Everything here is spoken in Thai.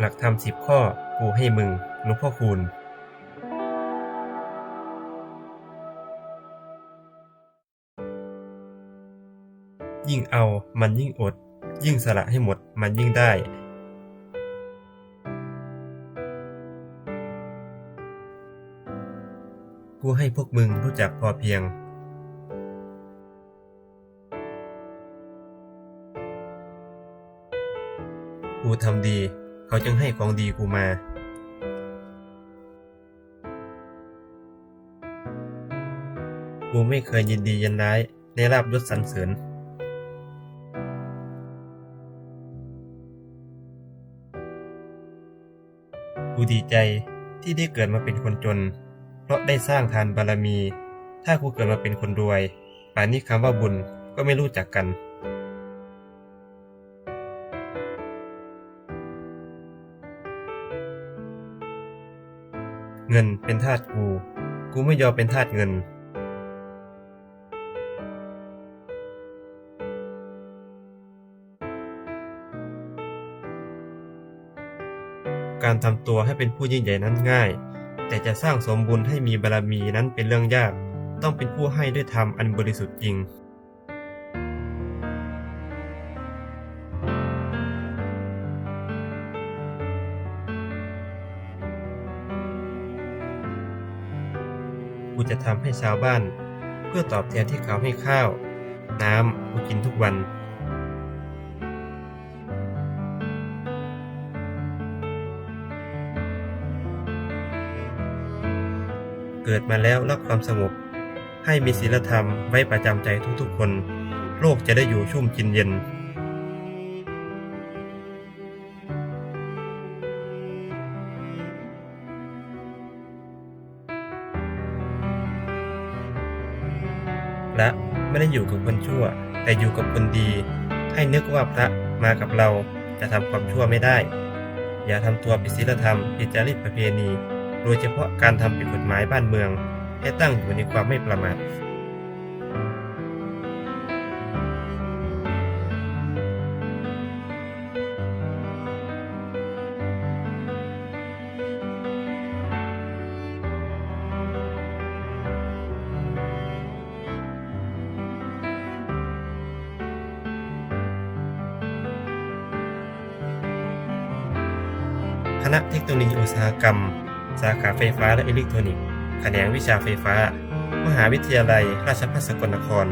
หลักธรรมสิบข้อกูให้มึงหลวงพ่อคูณยิ่งเอามันยิ่งอด ยิ่งสละให้หมดมันยิ่งได้ กูให้พวกมึงรู้จักพอเพียง กูทำดี เขาจึงให้ของดีกูมา กูไม่เคยยินดียินร้ายในลาบยศสรรเสริญกูดีใจที่ได้เกิดมาเป็นคนจน เพราะได้สร้างทานบารมี ถ้ากูเกิดมาเป็นคนรวย ป่านนี้คำว่าบุญก็ไม่รู้จักกัน เงินเป็นทาสกู กูไม่ยอมเป็นทาสเงิน การทำตัวให้เป็นผู้ยิ่งใหญ่นั้นง่าย แต่จะสร้างสมบุญให้มีบารมีนั้นเป็นเรื่องยาก ต้องเป็นผู้ให้ด้วยธรรมอันบริสุทธิ์จริง กูจะทำให้ชาวบ้าน เพื่อตอบแทนที่เขาให้ข้าว น้ำกูกินทุกวัน เกิดมาแล้วรักความสงบให้มีศีลธรรมไว้ประจำใจทุกๆคน โลกจะได้อยู่ชุ่มกินเย็น และไม่ได้อยู่กับคนชั่ว แต่อยู่กับคนดี ให้นึกว่าพระมากับเราจะทำความชั่วไม่ได้ อย่าทำตัวผิดศีลธรรมผิดจารีตประเพณี โดยเฉพาะการทำผิดกฎหมายบ้านเมือง ให้ตั้งอยู่ในความไม่ประมาท ณะเทคโนโลยีอุตสาหกรรม สาขาไฟฟ้าและอิเล็กทรอนิกส์ แขนงวิชาไฟฟ้า มหาวิทยาลัย ราชภัฏสกลนคร